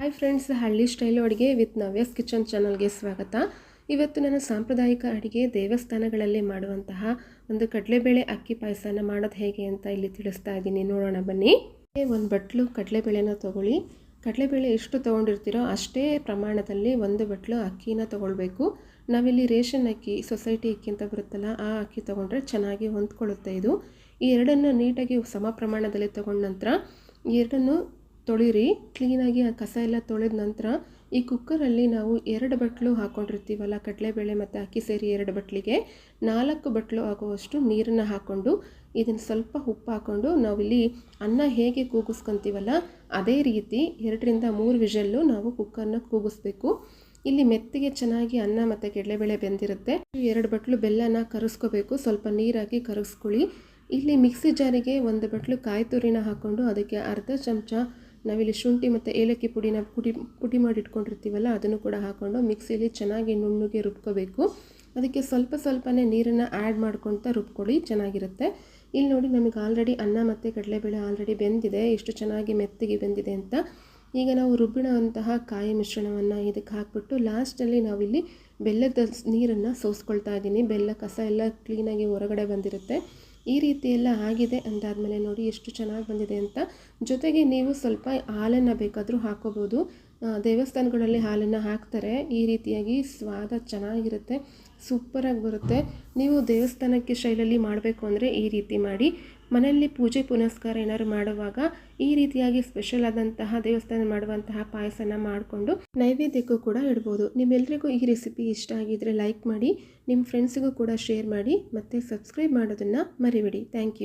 Hi friends ಹಳ್ಳಿ style ಅಡುಗೆ with Navya's kitchen ಚಾನಲ್ಗೆ ಸ್ವಾಗತ. ಇವತ್ತು ನಾನು ಸಾಂಪ್ರದಾಯಿಕ ಅಡುಗೆ ದೇವಸ್ಥಾನಗಳಲ್ಲಿ ಮಾಡುವಂತಹ ಒಂದು ಕಡಲೆಬೇಳೆ ಅಕ್ಕಿ ಪಾಯಸನ ಮಾಡೋದು ಹೇಗೆ ಅಂತ ಇಲ್ಲಿ ತಿಳಿಸ್ತಾ ಇದ್ದೀನಿ. ನೋಡೋಣ, ಬನ್ನಿ. ಒಂದು ಬಟ್ಲು ಕಡಲೆಬೇಳೆನ ತೊಗೊಳ್ಳಿ. ಕಡಲೆಬೇಳೆ ಎಷ್ಟು ತೊಗೊಂಡಿರ್ತೀರೋ ಅಷ್ಟೇ ಪ್ರಮಾಣದಲ್ಲಿ ಒಂದು ಬಟ್ಲು ಅಕ್ಕಿನ ತೊಗೊಳ್ಬೇಕು. ನಾವಿಲ್ಲಿ ರೇಷನ್ ಅಕ್ಕಿ, ಸೊಸೈಟಿ ಅಕ್ಕಿ ಅಂತ ಬರುತ್ತಲ್ಲ, ಆ ಅಕ್ಕಿ ತೊಗೊಂಡ್ರೆ ಚೆನ್ನಾಗಿ ಹೊಂದ್ಕೊಳ್ಳುತ್ತೆ ಇದು. ಈ ಎರಡನ್ನು ನೀಟಾಗಿ ಸಮ ಪ್ರಮಾಣದಲ್ಲಿ ತೊಗೊಂಡ ನಂತರ ಎರಡನ್ನು ತೊಳಿರಿ. ಕ್ಲೀನಾಗಿ ಆ ಕಸ ಎಲ್ಲ ತೊಳೆದ ನಂತರ ಈ ಕುಕ್ಕರಲ್ಲಿ ನಾವು ಎರಡು ಬಟ್ಲು ಹಾಕ್ಕೊಂಡಿರ್ತೀವಲ್ಲ ಕಡಲೆಬೇಳೆ ಮತ್ತು ಅಕ್ಕಿ ಸೇರಿ ಎರಡು ಬಟ್ಲಿಗೆ. ನಾಲ್ಕು ಬಟ್ಲು ಆಗುವಷ್ಟು ನೀರನ್ನು ಹಾಕ್ಕೊಂಡು ಇದನ್ನು ಸ್ವಲ್ಪ ಉಪ್ಪು ಹಾಕ್ಕೊಂಡು ನಾವಿಲ್ಲಿ ಅನ್ನ ಹೇಗೆ ಕೂಗಿಸ್ಕೊತೀವಲ್ಲ, ಅದೇ ರೀತಿ ಎರಡರಿಂದ ಮೂರು ವಿಷಲ್ಲು ನಾವು ಕುಕ್ಕರ್ನ ಕೂಗಿಸ್ಬೇಕು. ಇಲ್ಲಿ ಮೆತ್ತಿಗೆ ಚೆನ್ನಾಗಿ ಅನ್ನ ಮತ್ತು ಕಡಲೆಬೇಳೆ ಬೆಂದಿರುತ್ತೆ. ಎರಡು ಬಟ್ಲು ಬೆಲ್ಲನ ಕರಗಿಸ್ಕೋಬೇಕು ಸ್ವಲ್ಪ ನೀರಾಗಿ ಕರಗಿಸ್ಕೊಳ್ಳಿ ಇಲ್ಲಿ ಮಿಕ್ಸಿ ಜಾರಿಗೆ ಒಂದು ಬಟ್ಲು ಕಾಯಿ ತುರಿನ ಹಾಕ್ಕೊಂಡು ಅದಕ್ಕೆ ಅರ್ಧ ಚಮಚ ನಾವಿಲ್ಲಿ ಶುಂಠಿ ಮತ್ತು ಏಲಕ್ಕಿ ಪುಡಿನ ಪುಡಿ ಪುಡಿ ಮಾಡಿ ಇಟ್ಕೊಂಡಿರ್ತೀವಲ್ಲ ಅದನ್ನು ಕೂಡ ಹಾಕ್ಕೊಂಡು ಮಿಕ್ಸಿಯಲ್ಲಿ ಚೆನ್ನಾಗಿ ನುಣ್ಣಗೆ ರುಬ್ಕೋಬೇಕು. ಅದಕ್ಕೆ ಸ್ವಲ್ಪ ಸ್ವಲ್ಪನೇ ನೀರನ್ನು ಆ್ಯಡ್ ಮಾಡ್ಕೊಳ್ತಾ ರುಬ್ಕೊಳ್ಳಿ, ಚೆನ್ನಾಗಿರುತ್ತೆ. ಇಲ್ಲಿ ನೋಡಿ ನಮಗೆ ಆಲ್ರೆಡಿ ಅನ್ನ ಮತ್ತು ಕಡಲೆಬೇಳೆ ಆಲ್ರೆಡಿ ಬೆಂದಿದೆ ಎಷ್ಟು ಚೆನ್ನಾಗಿ ಮೆತ್ತಿಗೆ ಬೆಂದಿದೆ ಅಂತ. ಈಗ ನಾವು ರುಬ್ಬಿಣವಂತಹ ಕಾಯಿ ಮಿಶ್ರಣವನ್ನು ಇದಕ್ಕೆ ಹಾಕ್ಬಿಟ್ಟು ಲಾಸ್ಟಲ್ಲಿ ನಾವಿಲ್ಲಿ ಬೆಲ್ಲದ ನೀರನ್ನು ಸೋಸ್ಕೊಳ್ತಾ ಇದ್ದೀನಿ ಬೆಲ್ಲ ಕಸ ಎಲ್ಲ ಕ್ಲೀನಾಗಿ ಹೊರಗಡೆ ಬಂದಿರುತ್ತೆ. ಈ ರೀತಿ ಎಲ್ಲ ಆಗಿದೆ ಅಂದಾದಮೇಲೆ ನೋಡಿ ಎಷ್ಟು ಚೆನ್ನಾಗಿ ಬಂದಿದೆ ಅಂತ. ಜೊತೆಗೆ ನೀವು ಸ್ವಲ್ಪ ಹಾಲನ್ನು ಬೇಕಾದರೂ ಹಾಕೋಬೋದು. ದೇವಸ್ಥಾನಗಳಲ್ಲಿ ಹಾಲನ್ನು ಹಾಕ್ತಾರೆ. ಈ ರೀತಿಯಾಗಿ ಸ್ವಾದ ಚೆನ್ನಾಗಿರುತ್ತೆ, ಸೂಪರಾಗಿ ಬರುತ್ತೆ. ನೀವು ದೇವಸ್ಥಾನಕ್ಕೆ ಶೈಲಲ್ಲಿ ಮಾಡಬೇಕು ಅಂದರೆ ಈ ರೀತಿ ಮಾಡಿ. ಮನೆಯಲ್ಲಿ ಪೂಜೆ ಪುನಸ್ಕಾರ ಏನಾದ್ರು ಮಾಡುವಾಗ ಈ ರೀತಿಯಾಗಿ ಸ್ಪೆಷಲ್ ಆದಂತಹ ದೇವಸ್ಥಾನ ಮಾಡುವಂತಹ ಪಾಯಸನ ಮಾಡಿಕೊಂಡು ನೈವೇದ್ಯಕ್ಕೂ ಕೂಡ ಇಡ್ಬೋದು. ನಿಮ್ಮೆಲ್ಲರಿಗೂ ಈ ರೆಸಿಪಿ ಇಷ್ಟ ಆಗಿದ್ದರೆ ಲೈಕ್ ಮಾಡಿ ನಿಮ್ಮ ಫ್ರೆಂಡ್ಸಿಗೂ ಕೂಡ ಶೇರ್ ಮಾಡಿ, ಮತ್ತು ಸಬ್ಸ್ಕ್ರೈಬ್ ಮಾಡೋದನ್ನು ಮರಿಬೇಡಿ. Thank you